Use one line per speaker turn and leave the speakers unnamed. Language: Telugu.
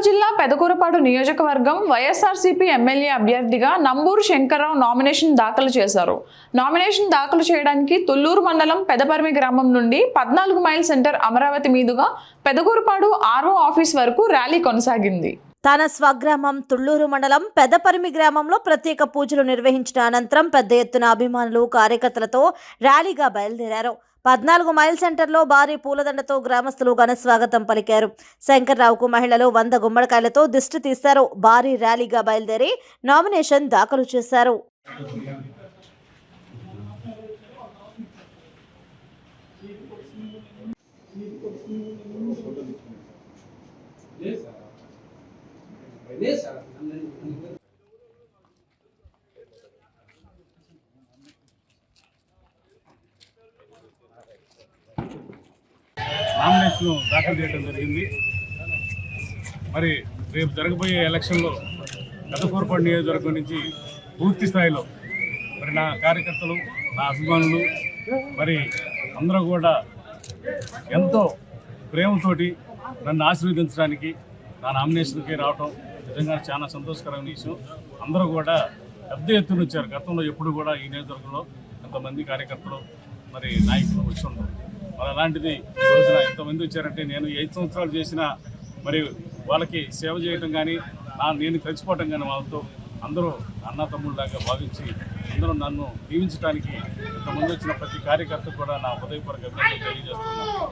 పల్నాడు జిల్లా పెదకూరపాడు నియోజకవర్గం వైఎస్ఆర్సీపీ ఎమ్మెల్యే అభ్యర్థిగా నంబూరు శంకర్రావు నామినేషన్ దాఖలు చేశారు. నామినేషన్ దాఖలు చేయడానికి తుళ్ళూరు మండలం పెదపర్మి గ్రామం నుండి పద్నాలుగు మైల్ సెంటర్ అమరావతి మీదుగా పెదకూరపాడు ఆర్ఓ ఆఫీస్ వరకు ర్యాలీ కొనసాగింది.
తన స్వగ్రామం తుళ్ళూరు మండలం పెదపరిమి గ్రామంలో ప్రత్యేక పూజలు నిర్వహించిన అనంతరం పెద్ద ఎత్తున అభిమానులు కార్యకర్తలతో ర్యాలీగా బయలుదేరారు. పద్నాలుగు మైల్ సెంటర్లో భారీ పూలదండతో గ్రామస్తులు ఘన స్వాగతం పలికారు. శంకర్రావుకు మహిళలు వంద గుమ్మడికాయలతో దిష్టి తీశారు. భారీ ర్యాలీగా బయలుదేరి నామినేషన్ దాఖలు చేశారు.
నామినేషన్ దాఖలు చేయడం జరిగింది. మరి రేపు జరగబోయే ఎలక్షన్లో పెద్దకూరపాడు నియోజకవర్గం నుంచి పూర్తి స్థాయిలో మరి నా కార్యకర్తలు నా అభిమానులు మరి అందరూ కూడా ఎంతో ప్రేమతోటి నన్ను ఆశీర్వదించడానికి నా నామినేషన్కి రావటం నిజంగా చాలా సంతోషకరమైన విషయం. అందరూ కూడా పెద్ద ఎత్తున వచ్చారు. గతంలో ఎప్పుడు కూడా ఈ నియోజకవర్గంలో ఎంతమంది కార్యకర్తలు మరి నాయకులు వచ్చి ఉంటారు మరి అలాంటిది ఈ రోజున ఎంతమంది వచ్చారంటే నేను ఐదు సంవత్సరాలు చేసిన మరి వాళ్ళకి సేవ చేయటం కానీ నా నేను కలిసిపోవటం కానీ వాళ్ళతో అందరూ అన్న తమ్ముళ్ళలాగా భావించి అందరూ నన్ను దీవించడానికి ఇంతమంది వచ్చిన ప్రతి కార్యకర్త కూడా నా హృదయపూర్వక అభినందనలు తెలియజేస్తున్నాను.